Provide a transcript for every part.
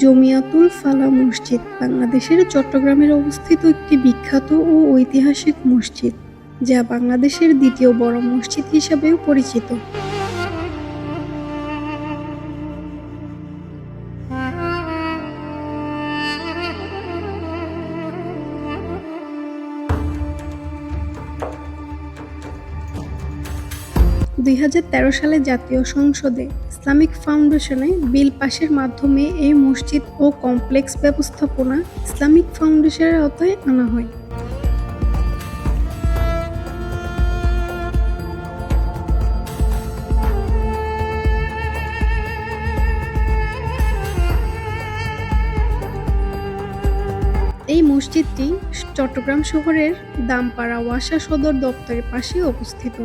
জমিয়াতুল ফালা মসজিদ, বাংলাদেশের চট্টগ্রামের অবস্থিত একটি বিখ্যাত ও ঐতিহাসিক মসজিদ, যা বাংলাদেশের দ্বিতীয় বড় মসজিদ হিসাবেও পরিচিত। দুই হাজার তেরো সালে জাতীয় সংসদে ইসলামিক ফাউন্ডেশনে বিল পাশের মাধ্যমে এই মসজিদ ও কমপ্লেক্স ব্যবস্থাপনা ইসলামিক ফাউন্ডেশনের আওতায় আনা হয়। এই মসজিদটি চট্টগ্রাম শহরের দামপাড়া ওয়াসা সদর দপ্তরের পাশে অবস্থিত।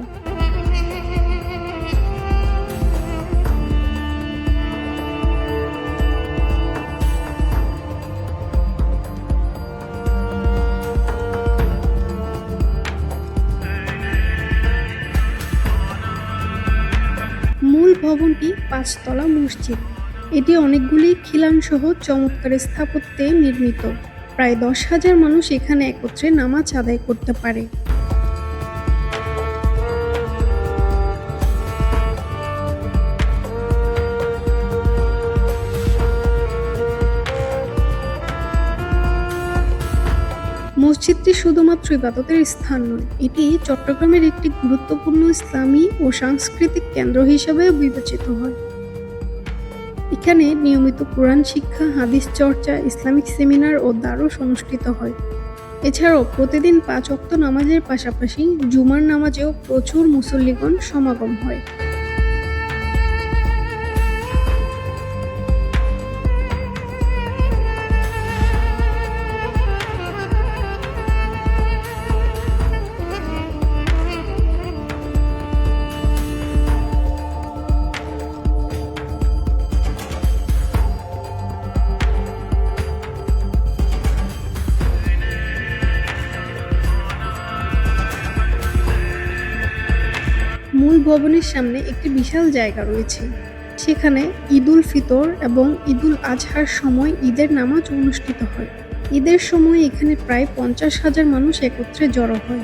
ভবনটি পাঁচতলা মসজিদ। এটি অনেকগুলি খিলানসহ চমৎকার স্থাপত্যে নির্মিত। প্রায় দশ হাজার মানুষ এখানে একত্রে নামাজ আদায় করতে পারে। মসজিদটি শুধুমাত্র ইবাদতের স্থান নয়, এটি চট্টগ্রামের একটি গুরুত্বপূর্ণ ইসলামী ও সাংস্কৃতিক কেন্দ্র হিসেবে বিবেচিত হয়। এখানে নিয়মিত কোরআন শিক্ষা, হাদিস চর্চা, ইসলামিক সেমিনার ও দারুস অনুষ্ঠিত হয়। এছাড়াও প্রতিদিন পাঁচ অক্ত নামাজের পাশাপাশি জুমার নামাজেও প্রচুর মুসল্লিগণ সমাগম হয়। মূল ভবনের সামনে একটি বিশাল জায়গা রয়েছে। সেখানে ঈদুল ফিতর এবং ঈদুল আজহার সময় ঈদের নামাজ অনুষ্ঠিত হয়। ঈদের সময় এখানে প্রায় পঞ্চাশ হাজার মানুষ একত্রে জড়ো হয়।